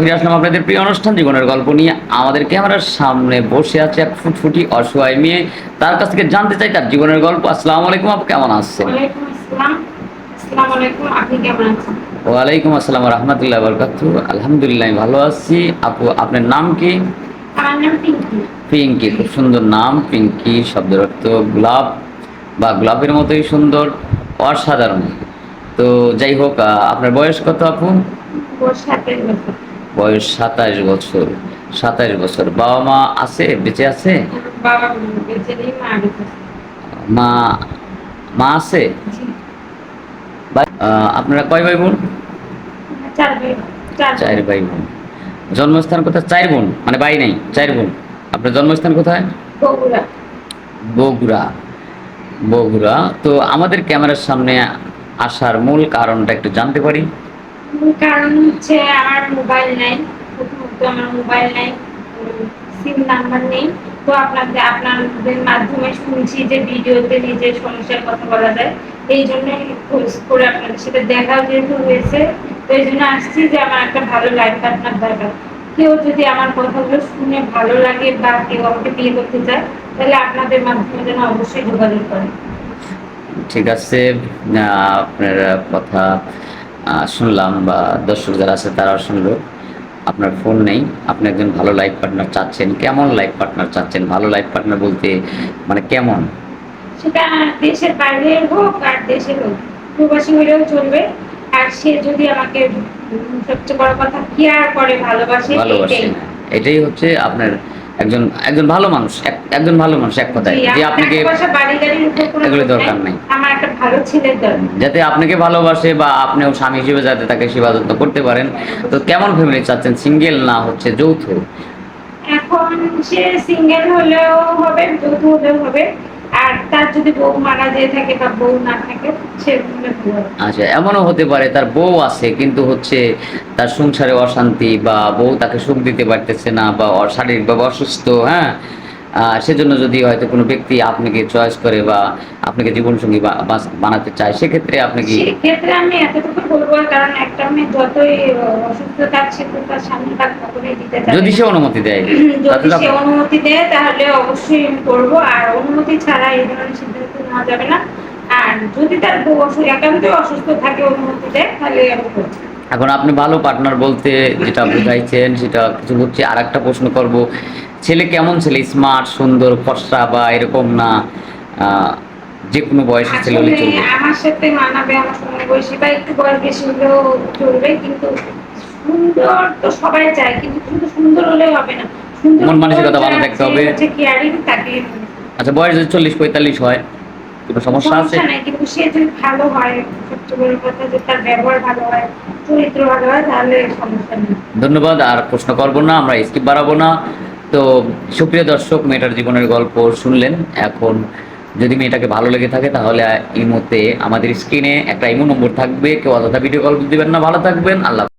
ফিরে আসলাম আপনাদের প্রিয় অনুষ্ঠান জীবনের গল্প নিয়ে। আমাদের ক্যামেরার সামনে বসে আছে এক ফুটফুটি অসহায় মেয়ে। তার কাছ থেকে জানতে চাই তার জীবনের গল্প। আসসালামু আলাইকুম আপু কেমন আছেন? ওয়ালাইকুম আসসালাম। রহমতুল্লাহ বরকাতু। আলহামদুলিল্লাহ আমি ভালো আছি। আপু আপনার নাম কি? পিঙ্কি। খুব সুন্দর নাম। পিঙ্কি শব্দের অর্থ গোলাপ বা গোলাপের মতোই সুন্দর অসাধারণ। তো যাই হোক আপনার বয়স কত আপু? বছর। বয়স সাতাশ বছর সাতাশ বছর। বাবা মা আছে? বেঁচে আছে? মা মা আছে। আপনারা কয় ভাই বোন চার ভাই। বোন জন্মস্থান কোথায়? চার বোন মানে ভাই নাই চার বোন। আপনার জন্মস্থান কোথায়? বগুড়া। বগুড়া। তো আমাদের ক্যামেরার সামনে আসার মূল কারণটা একটু জানতে পারি। কারণ হচ্ছে আমার মোবাইল নাই, প্রথমত আমার মোবাইল নাই সিম নাম্বার নেই। তো আপনাদের আপনাদের মাধ্যমে শুনছি যে ভিডিওতে নিজের সমস্যার কথা বলা যায়। এই জন্যই খোঁজ করে আপনাদের সাথে দেখাও যেহেতু হয়েছে, তো এই জন্য আসছি যে আমার একটা ভালো লাইফ পার্টনার দরকার। কেউ যদি আমার কথাগুলো শুনে ভালো লাগে বা কেউ আমাকে বিয়ে করতে চায়, তাহলে আপনাদের মাধ্যমে যেন অবশ্যই যোগাযোগ করে ঠিক আছে আপনার কথা শুনলাম বা দর্শক যারা আছে তারাও শুনলো। আপনার ফোন নেই আপনি একজন ভালো লাইফ পার্টনার চাচ্ছেন। কেমন লাইফ পার্টনার চাচ্ছেন? ভালো লাইফ পার্টনার বলতে মানে কেমন? সেটা দেশের বাইরে হোক আর দেশের হোক প্রবাসী হলেও চলবে। আর সে যদি আমাকে সবচেয়ে বড় কথা কেয়ার করে ভালোবাসে ভালোবাসে এটাই। এটাই হচ্ছে আপনার একজন একজন ভালো মানুষ এক- একজন ভালো মানুষ এক কথায়। যে আপনাকে এগুলো দরকার নেই। যাতে আপনাকে ভালোবাসে বা আপনিও স্বামী হিসেবে যাতে তাকে সেবা যত্ন করতে পারেন। তো কেমন ফ্যামিলি চাচ্ছেন? সিঙ্গেল না হচ্ছে যৌথ? এখন সে সিঙ্গেল হলেও হবে যৌথ হলেও হবে। আর তার যদি বউ মারা যেয়ে থাকে বা বউ না থাকে সে হলে ভালো হবে। আচ্ছা এমনও হতে পারে তার বউ আছে কিন্তু হচ্ছে তার সংসারে অশান্তি বা বউ তাকে সুখ দিতে পারতেছে না বা শারীরিকভাবে অসুস্থ হ্যাঁ? সেজন্য যদি হয়তো কোনো ব্যক্তি আপনাকে চয়েস করে বা আপনাকে জীবনসঙ্গী বা- বাস- বানাতে চায় সেক্ষেত্রে আপনি কি সেক্ষেত্রে আমি এতটুকু বলব কারণ একটা মেয়ে যতই অসুস্থ থাক তো তার সামনে তার কখনোই দিতে চায়। যদি সে অনুমতি দেয় যদি সে অনুমতি দেয় তাহলে অবশ্যই আমি করব। আর অনুমতি ছাড়া এই ধরনের সিদ্ধান্ত নেওয়া যাবে না। আর যদি তার বউ একান্তই অসুস্থ থাকে অনুমতি দেয় তাহলে আমি করব। এখন আপনি ভালো পার্টনার বলতে যেটা বুঝাইছেন সেটা কিছু হচ্ছে আর একটা প্রশ্ন করব। ছেলে কেমন ছেলে? স্মার্ট সুন্দর ফর্সা বা এরকম না যে কোনো বয়সের ছেলে হলে চলবে। আমার সাথে মানাবে আমার সঙ্গে বয়সী বা একটু বয়স বেশি হলেও চলবে কিন্তু সুন্দর তো সবাই চায় কিন্তু শুধু সুন্দর হলেও হবে না। মন মানসিকতা ভালো থাকতে হবে। আচ্ছা বয়স যদি চল্লিশ পঁয়তাল্লিশ হয় কোনো সমস্যা আছে? কিন্তু সে যদি ভালো হয় সবচেয়ে বড় কথা যে তার ব্যবহার ভালো হয় চরিত্র ভালো হয় তাহলে সমস্যা নেই। ধন্যবাদ আর প্রশ্ন করব না আমরা স্কিপ বাড়াবো না। তো সুপ্রিয় দর্শক, মেয়েটার জীবনের গল্প শুনলেন। এখন যদি মেয়েটাকে ভালো লেগে থাকে, তাহলে এই ইমোতে আমাদের স্ক্রিনে একটা ইমো নম্বর থাকবে। কেউ অযথা ভিডিও কল দিবেন না। ভালো থাকবেন। আল্লাহ